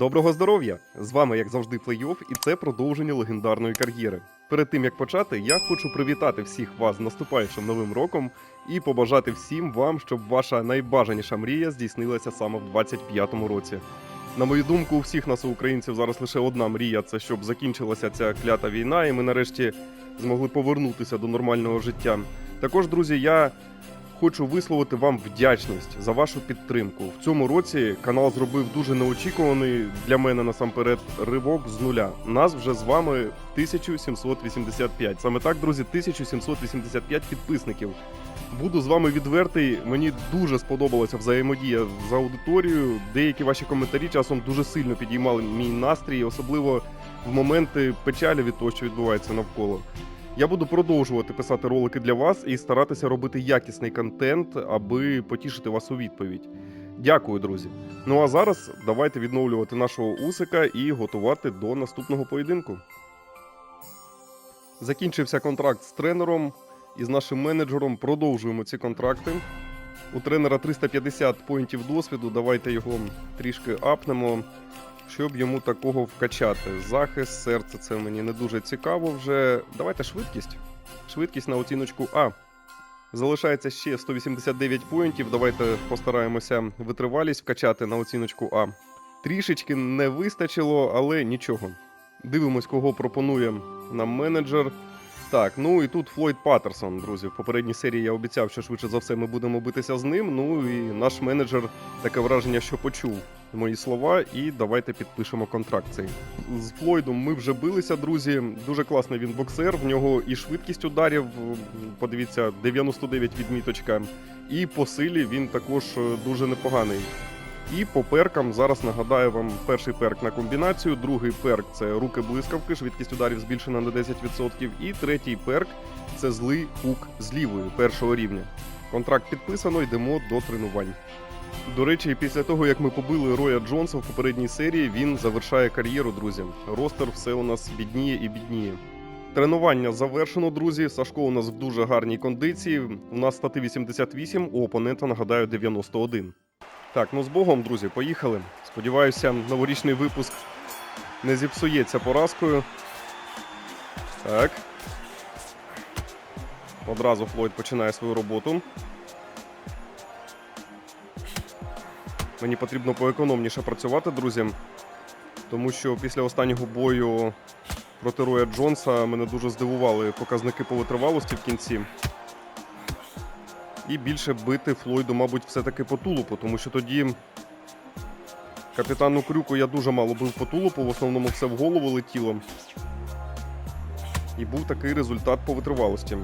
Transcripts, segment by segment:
Доброго здоров'я! З вами, як завжди, плей-офф, і це продовження легендарної кар'єри. Перед тим як почати, я хочу привітати всіх вас з наступаючим новим роком і побажати всім вам, щоб ваша найбажаніша мрія здійснилася саме в 25-му році. На мою думку, у всіх нас, українців, зараз лише одна мрія це щоб закінчилася ця клята війна, і ми нарешті змогли повернутися до нормального життя. Також, друзі, я хочу висловити вам вдячність за вашу підтримку. В цьому році канал зробив дуже неочікуваний для мене насамперед ривок з нуля. Нас вже з вами 1785. Саме так, друзі, 1785 підписників. Буду з вами відвертий. Мені дуже сподобалася взаємодія з аудиторією. Деякі ваші коментарі часом дуже сильно підіймали мій настрій, особливо в моменти печалі від того, що відбувається навколо. Я буду продовжувати писати ролики для вас і старатися робити якісний контент, аби потішити вас у відповідь. Дякую, друзі. Ну а зараз давайте відновлювати нашого усика і готувати до наступного поєдинку. Закінчився контракт з тренером і з нашим менеджером. Продовжуємо ці контракти. У тренера 350 поінтів досвіду. Давайте його трішки апнемо, щоб йому такого вкачати. Захист, серце це мені не дуже цікаво вже. Давайте швидкість. Швидкість на оціночку А. Залишається ще 189 поінтів. Давайте постараємося витривалість вкачати на оціночку А. Трішечки не вистачило, але нічого. Дивимось, кого пропонує нам менеджер. Так, ну і тут Флойд Паттерсон, друзі. В попередній серії я обіцяв, що швидше за все ми будемо битися з ним. Ну і наш менеджер таке враження, що почув мої слова, і давайте підпишемо контракт цей. З Флойдом ми вже билися, друзі. Дуже класний він боксер. В нього і швидкість ударів, подивіться, 99 відміточка. І по силі він також е, дуже непоганий. І по перкам зараз нагадаю вам перший перк на комбінацію, другий перк це руки блискавки, швидкість ударів збільшена на 10%. І третій перк це злий хук з лівої першого рівня. Контракт підписано, йдемо до тренувань. До речі, після того як ми побили Роя Джонса в попередній серії, він завершає кар'єру, друзі. Ростер все у нас бідніє і бідніє. Тренування завершено, друзі. Сашко у нас в дуже гарній кондиції. У нас стати 88, у опонента нагадаю 91. Так, ну з Богом, друзі, поїхали. Сподіваюся, новорічний випуск не зіпсується поразкою. Так. Одразу Флойд починає свою роботу. Мені потрібно поекономніше працювати, друзі. Тому що після останнього бою проти Роя Джонса мене дуже здивували показники по витривалості в кінці. І більше бити Флойду, мабуть, все-таки по тулупу, тому що тоді капітану Крюку я дуже мало бив по тулупу, в основному все в голову летіло. І був такий результат по витривалості.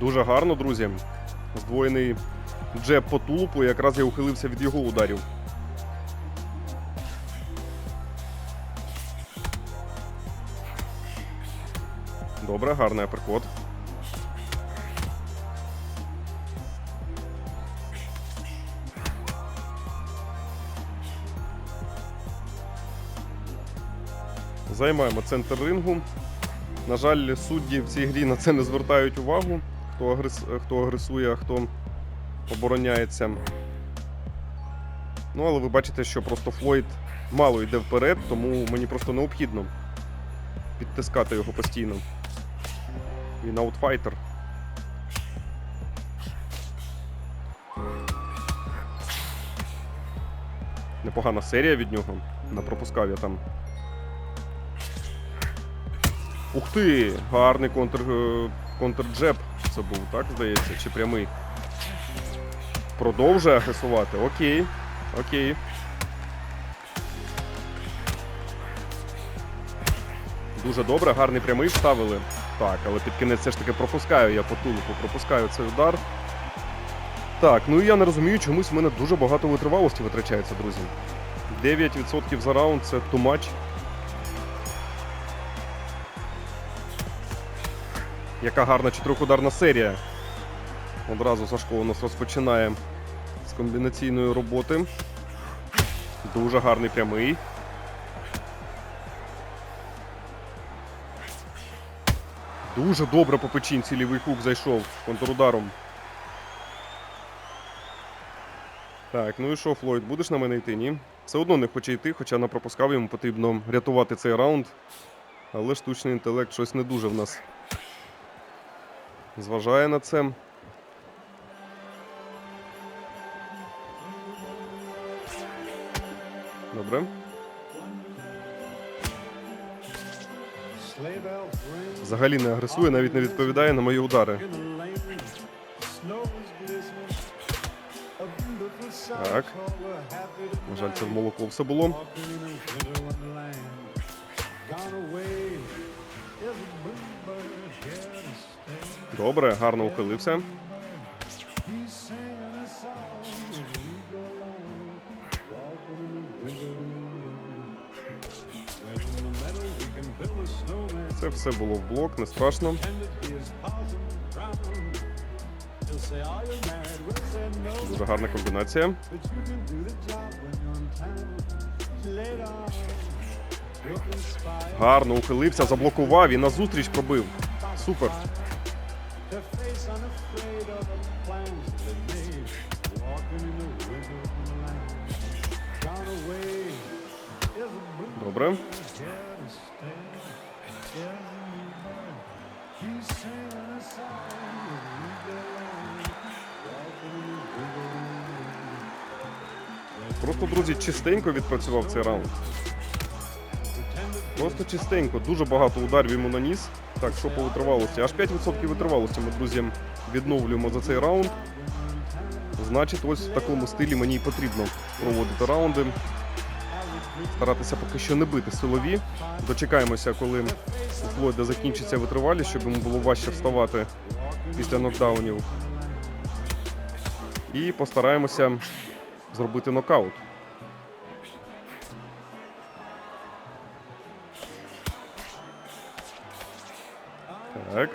Дуже гарно, друзі. Здвоєний джеб по тулупу, якраз я ухилився від його ударів. Добре, гарний аперкот. Займаємо центр рингу. На жаль, судді в цій грі на це не звертають увагу, хто, агрес... хто агресує, а хто обороняється. Ну, але ви бачите, що просто Флойд мало йде вперед, тому мені просто необхідно підтискати його постійно. Він аутфайтер. Непогана серія від нього. Не пропускав я там. Ух ти! Гарний контр, е, контрджеб це був, так здається? Чи прямий? Продовжує агресувати. Окей. Окей. Дуже добре, гарний прямий вставили. Так, але під кінець все ж таки пропускаю я по тулупу, пропускаю цей удар. Так, ну і я не розумію, чомусь в мене дуже багато витривалості витрачається, друзі. 9% за раунд це too much. Яка гарна чотирьохударна серія. Одразу Сашко у нас розпочинає з комбінаційної роботи. Дуже гарний прямий. Дуже добре по печінці лівий хук зайшов контрударом. Так, ну і що, Флойд, будеш на мене йти? Ні? Все одно не хоче йти, хоча на пропускав йому потрібно рятувати цей раунд. Але штучний інтелект щось не дуже в нас зважає на це. Добре. Взагалі не агресує, навіть не відповідає на мої удари. Так. На жаль, це в молоко все було. Добре, гарно ухилився. Це все було в блок, не страшно. Дуже гарна комбінація. Гарно ухилився, заблокував і на зустріч пробив. Супер. Добре. Друзі, чистенько відпрацював цей раунд. Просто чистенько, дуже багато ударів йому наніс. Так, що по витривалості? Аж 5% витривалості ми, друзі, відновлюємо за цей раунд. Значить, ось в такому стилі мені і потрібно проводити раунди. Старатися поки що не бити силові. Дочекаємося, коли у Флойда закінчиться витривалість, щоб йому було важче вставати після нокдаунів. І постараємося зробити нокаут. Так.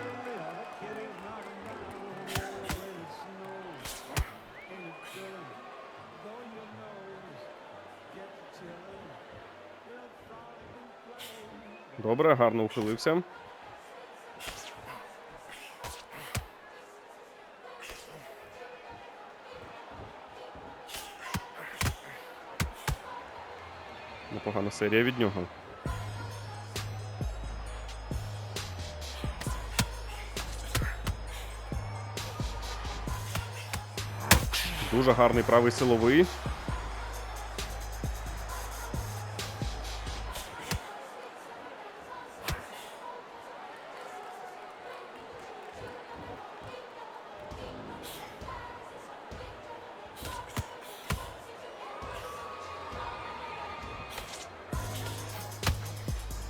Добре, гарно ухилився. Непогана серія від нього. Дуже гарний правий силовий.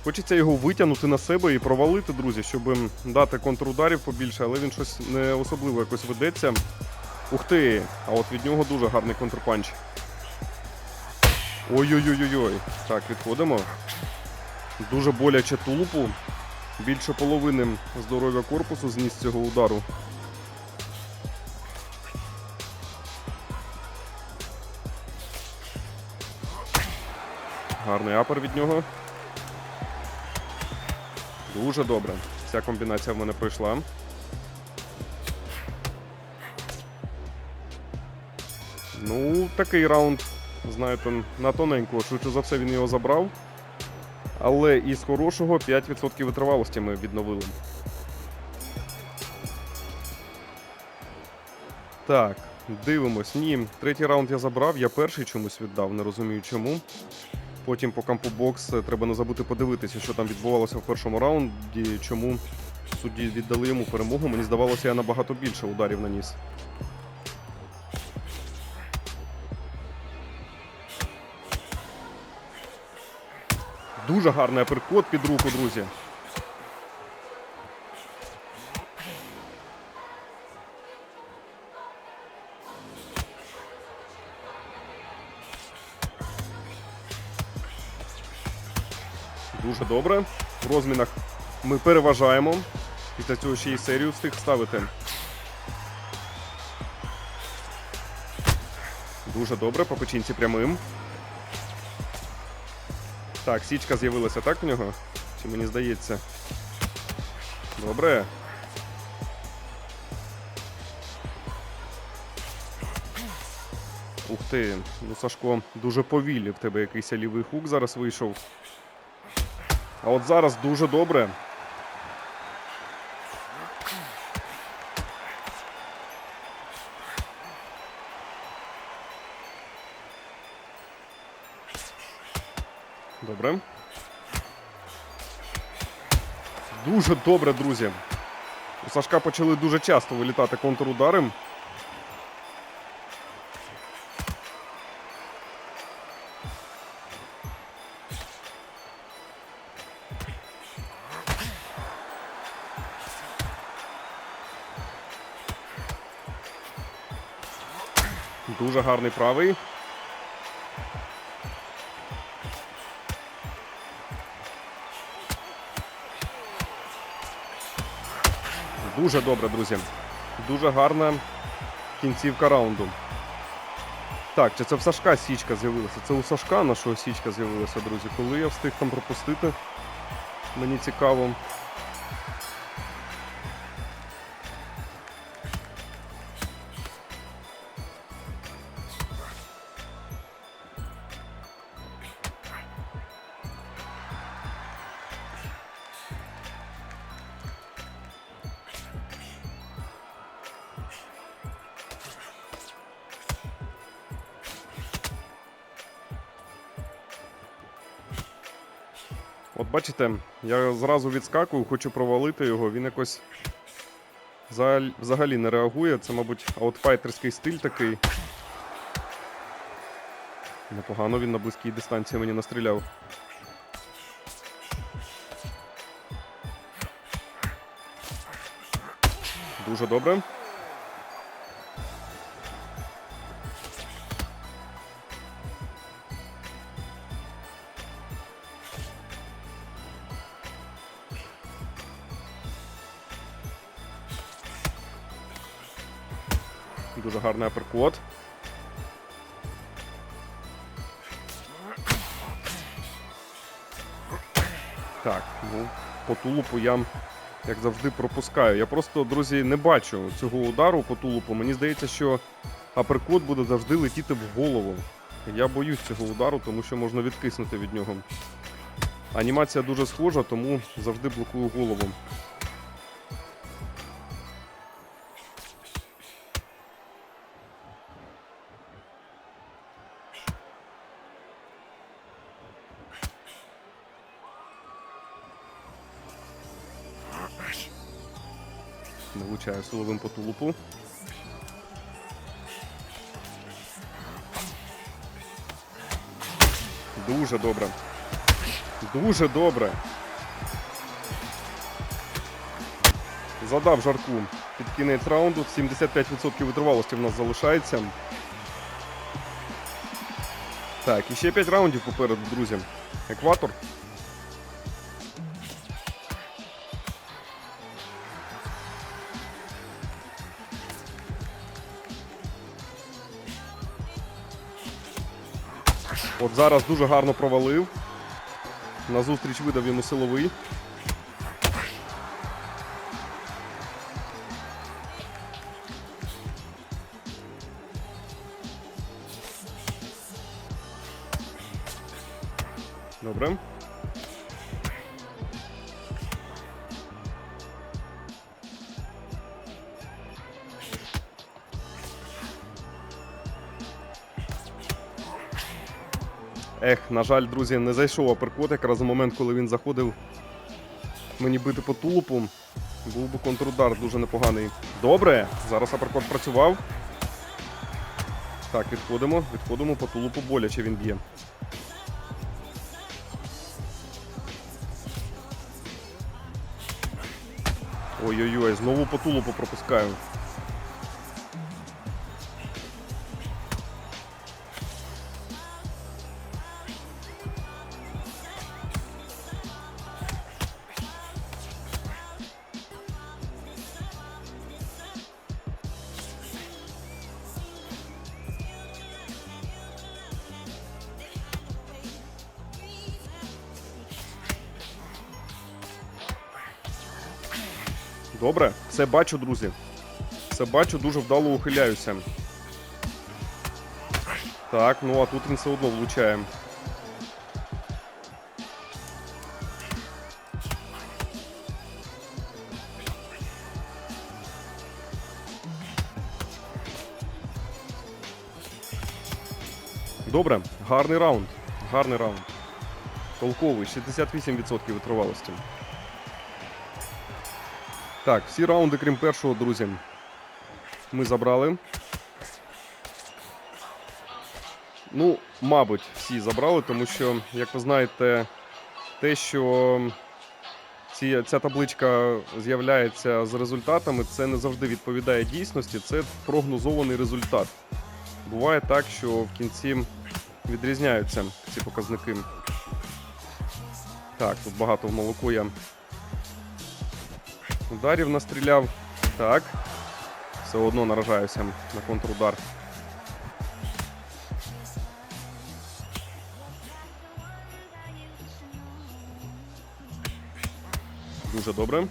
Хочеться його витягнути на себе і провалити, друзі, щоб дати контрударів побільше, але він щось не особливо якось ведеться. Ух ти! А от від нього дуже гарний контрпанч. Ой-ой-ой-ой. Так, відходимо. Дуже боляче тулупу. Більше половини здоров'я корпусу зніс цього удару. Гарний апер від нього. Дуже добре. Вся комбінація в мене пройшла. Ну, такий раунд, знаєте, на тоненько. Швидше за все він його забрав. Але із хорошого 5% витривалості ми відновили. Так, дивимось. Ні, третій раунд я забрав, я перший чомусь віддав, не розумію чому. Потім по кампу бокс е, треба не забути подивитися, що там відбувалося в першому раунді, чому судді віддали йому перемогу. Мені здавалося, я набагато більше ударів наніс. Дуже гарний аперкот під руку, друзі. Дуже добре. В розмінах ми переважаємо. Після цього ще й серію встиг ставити. Дуже добре, по печінці прямим. Так, січка з'явилася так в нього? Чи мені здається? Добре. Ух ти, ну Сашко, дуже повільний в тебе якийсь лівий хук зараз вийшов. А от зараз дуже добре. Дуже добре, друзі. У Сашка почали дуже часто вилітати контрудари. Дуже гарний правий. Дуже добре, друзі. Дуже гарна кінцівка раунду. Так, чи це в Сашка січка з'явилася? Це у Сашка нашого січка з'явилася, друзі. Коли я встиг там пропустити, мені цікаво. Я зразу відскакую, хочу провалити його. Він якось взагалі- не реагує. Це, мабуть, аутфайтерський стиль такий. Непогано він на близькій дистанції мені настріляв. Дуже добре. Гарний аперкот. Так, ну, по тулупу я, як завжди, пропускаю. Я просто, друзі, не бачу цього удару по тулупу. Мені здається, що аперкот буде завжди летіти в голову. Я боюсь цього удару, тому що можна відкиснути від нього. Анімація дуже схожа, тому завжди блокую голову. Не влучаю силовим по тулупу. Дуже добре. Дуже добре. Задав жарку під кінець раунду. 75% витривалості в нас залишається. Так, і ще 5 раундів попереду, друзі. Екватор. От зараз дуже гарно провалив. Назустріч видав йому силовий. На жаль, друзі, не зайшов аперкот якраз в момент, коли він заходив мені бити по тулупу. Був би контрудар дуже непоганий. Добре, зараз аперкот працював. Так, відходимо, відходимо по тулупу боляче він б'є. Ой-ой-ой, знову по тулупу пропускаю. Все бачу, друзі. Все бачу, дуже вдало ухиляюся. Так, ну а тут він все одно влучає. Добре, гарний раунд. Гарний раунд. Толковий, 68% витривалості. Так, всі раунди, крім першого, друзі, ми забрали. Ну, мабуть, всі забрали, тому що, як ви знаєте, те, що ці, ця табличка з'являється з результатами, це не завжди відповідає дійсності, це прогнозований результат. Буває так, що в кінці відрізняються ці показники. Так, тут багато в молоко я ударів настріляв. Так. Все одно наражаюся на контрудар. Дуже добре.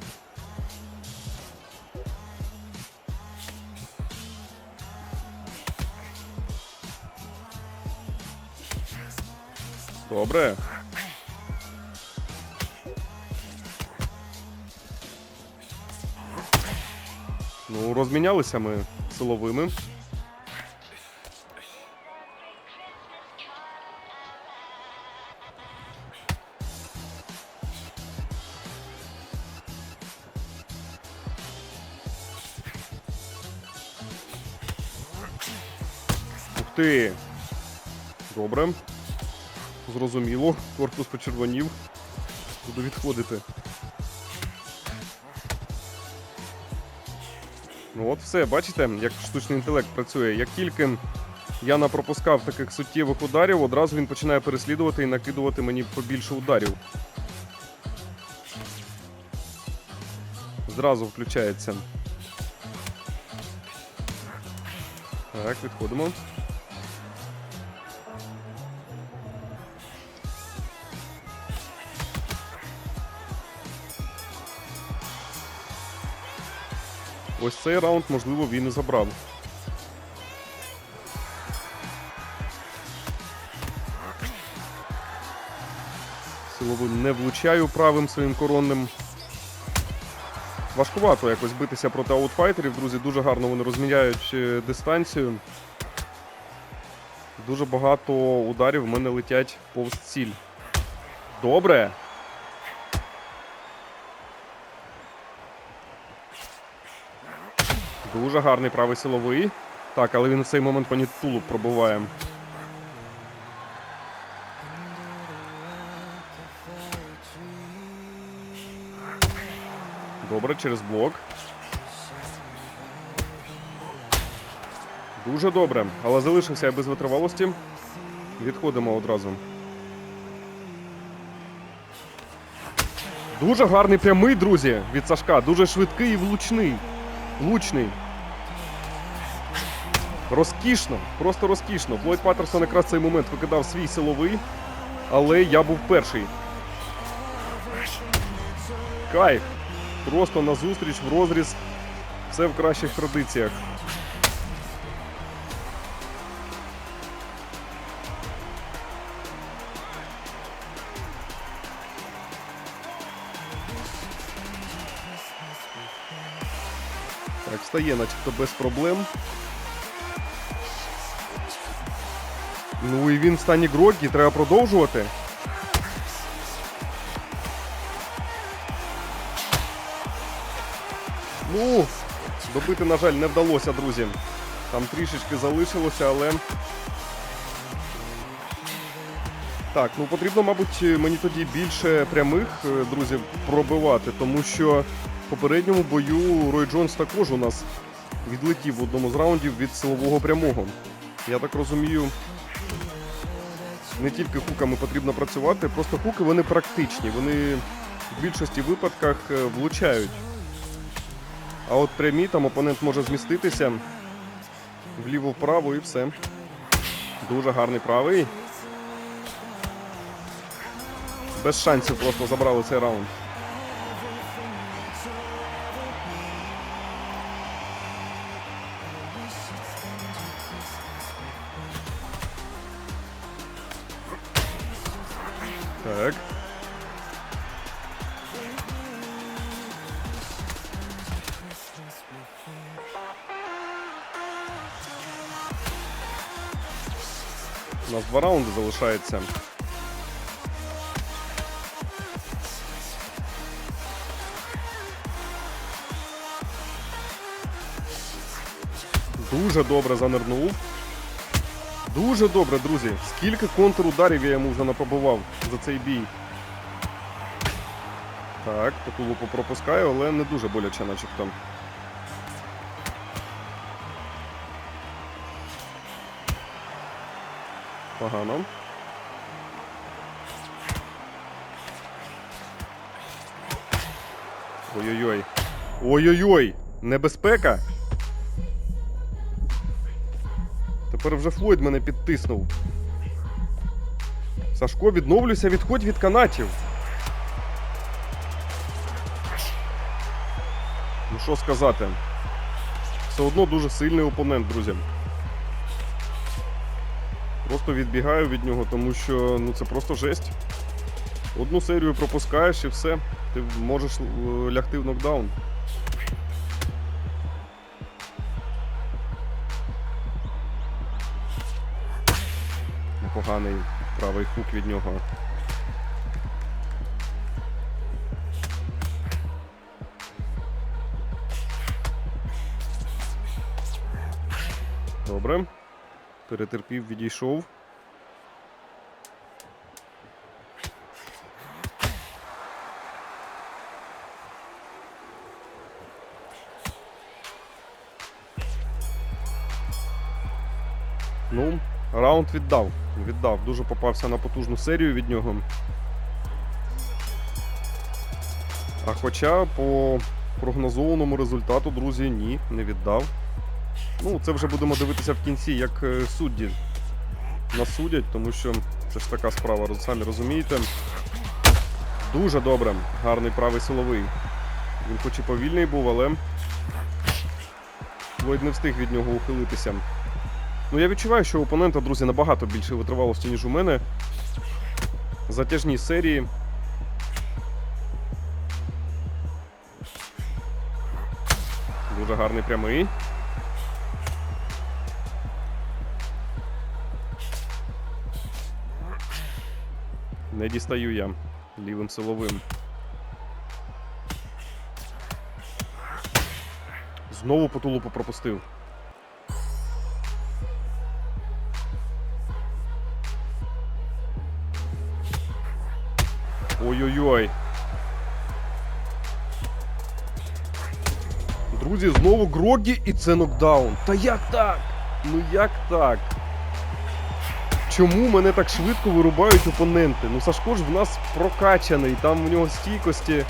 Добре. Розмінялися ми силовими. Ух ти! Добре. Зрозуміло. Корпус почервонів. Буду відходити. Ну от все, бачите, як штучний інтелект працює. Як тільки я напропускав таких суттєвих ударів, одразу він починає переслідувати і накидувати мені побільше ударів. Зразу включається. Так, відходимо. Ось цей раунд, можливо, він і забрав. Силовим не влучаю правим своїм коронним. Важкувато якось битися проти аутфайтерів, друзі. Дуже гарно вони розміняють е, дистанцію. Дуже багато ударів в мене летять повз ціль. Добре. Дуже гарний правий силовий. Так, але він в цей момент по тулуб пробиває. Добре, через блок. Дуже добре. Але залишився я без витривалості. Відходимо одразу. Дуже гарний прямий, друзі, від Сашка. Дуже швидкий і влучний. Влучний. Розкішно, просто розкішно. Флойд Паттерсон якраз цей момент викидав свій силовий, але я був перший. Кайф. Просто на зустріч, в розріз. Все в кращих традиціях. Так, встає, начебто без проблем. Ну і він в стані Грокі, треба продовжувати. Ну, добити, на жаль, не вдалося, друзі. Там трішечки залишилося, але. Так, ну потрібно, мабуть, мені тоді більше прямих, е, друзі, пробивати, тому що в попередньому бою Рой Джонс також у нас відлетів в одному з раундів від силового прямого. Я так розумію, не тільки хуками потрібно працювати, просто хуки вони практичні, вони в більшості випадках е, влучають. А от прямі там опонент може зміститися вліво-вправо і все. Дуже гарний правий. Без шансів просто забрали цей раунд. У нас два раунди залишається. Дуже добре занирнув. Дуже добре, друзі. Скільки контрударів я йому вже напробував за цей бій. Так, тулупу пропускаю, але не дуже боляче, начебто. Погано. Ой-ой-ой. Ой-ой-ой! Небезпека! Тепер вже Флойд мене підтиснув. Сашко, відновлюйся, відходь від канатів. Ну що сказати? Все одно дуже сильний опонент, друзі. Просто відбігаю від нього, тому що ну це просто жесть. Одну серію пропускаєш і все. Ти можеш е, лягти в нокдаун. Непоганий правий хук від нього. Добре. Перетерпів, відійшов. Ну, раунд віддав. Віддав. Дуже попався на потужну серію від нього. А хоча по прогнозованому результату, друзі, ні, не віддав. Ну, це вже будемо дивитися в кінці, як е, судді нас судять, тому що це ж така справа, самі розумієте. Дуже добре. Гарний правий силовий. Він хоч і повільний був, але Лойд не встиг від нього ухилитися. Ну, я відчуваю, що у опонента, друзі, набагато більше витривалості, ніж у мене. Затяжні серії. Дуже гарний прямий. Не дістаю я лівим силовим. Знову по тулупу пропустив. Ой-ой-ой. Друзі, знову Грогі і це нокдаун. Та як так? Ну як так? Чому мене так швидко вирубають опоненти? Ну Сашко ж в нас прокачаний, там в нього стійкості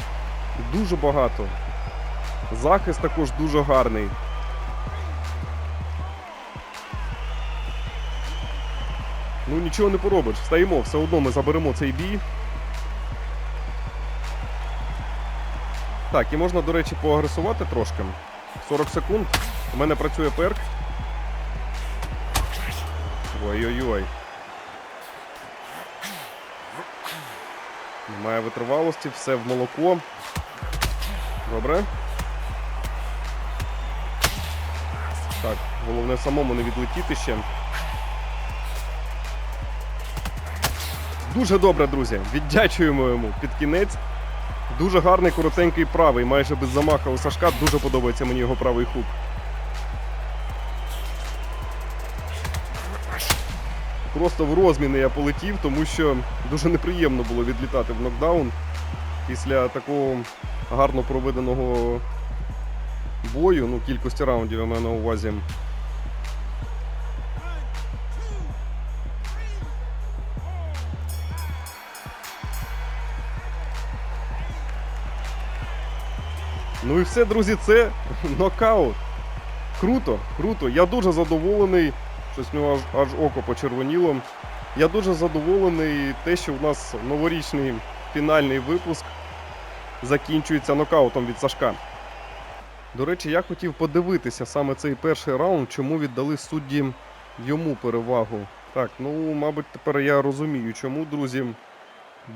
дуже багато. Захист також дуже гарний. Ну нічого не поробиш. Встаємо, все одно ми заберемо цей бій. Так, і можна, до речі, поагресувати трошки. 40 секунд. У мене працює перк. Ой-ой-ой. Немає витривалості, все в молоко. Добре. Так, головне самому не відлетіти ще. Дуже добре, друзі. Віддячуємо йому під кінець. Дуже гарний коротенький правий, майже без замаха у Сашка. Дуже подобається мені його правий хук. Просто в розміни я полетів, тому що дуже неприємно було відлітати в нокдаун після такого гарно проведеного бою, ну, кількості раундів я маю на увазі. Ну і все, друзі, це нокаут. Круто, круто. Я дуже задоволений. Щось в нього аж, аж око почервоніло. Я дуже задоволений те, що в нас новорічний фінальний випуск закінчується нокаутом від Сашка. До речі, я хотів подивитися саме цей перший раунд, чому віддали судді йому перевагу. Так, ну, мабуть, тепер я розумію, чому, друзі.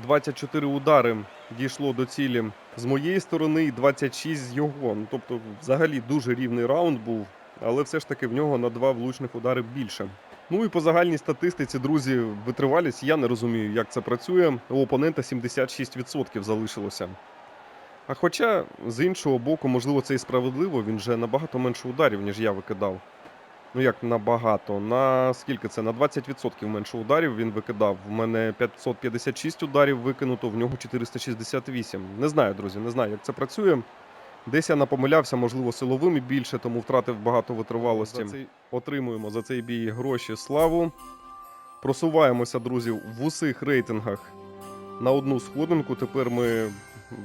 24 удари дійшло до цілі з моєї сторони і 26 з його. Ну, тобто, взагалі дуже рівний раунд був, але все ж таки в нього на два влучних удари більше. Ну і по загальній статистиці, друзі, витривалість, я не розумію, як це працює. У опонента 76% залишилося. А хоча, з іншого боку, можливо, це і справедливо, він же набагато менше ударів, ніж я викидав. Ну як набагато? На скільки це? На 20% менше ударів він викидав. В мене 556 ударів викинуто, в нього 468. Не знаю, друзі, не знаю, як це працює. Десь я напомилявся, можливо, силовим і більше, тому втратив багато витривалості. За цей- Отримуємо за цей бій гроші, славу. Просуваємося, друзі, в усіх рейтингах на одну сходинку. Тепер ми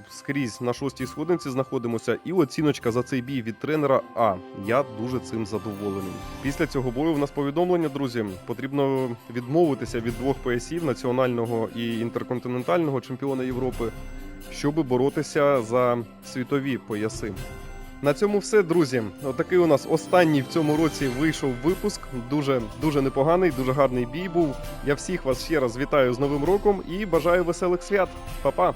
скрізь на шостій сходинці знаходимося. І оціночка за цей бій від тренера А. Я дуже цим задоволений. Після цього бою в нас повідомлення, друзі. Потрібно відмовитися від двох поясів національного і інтерконтинентального чемпіона Європи, щоб боротися за світові пояси. На цьому все, друзі. Отакий у нас останній в цьому році вийшов випуск. Дуже дуже непоганий, дуже гарний бій був. Я всіх вас ще раз вітаю з Новим роком і бажаю веселих свят. Па-па!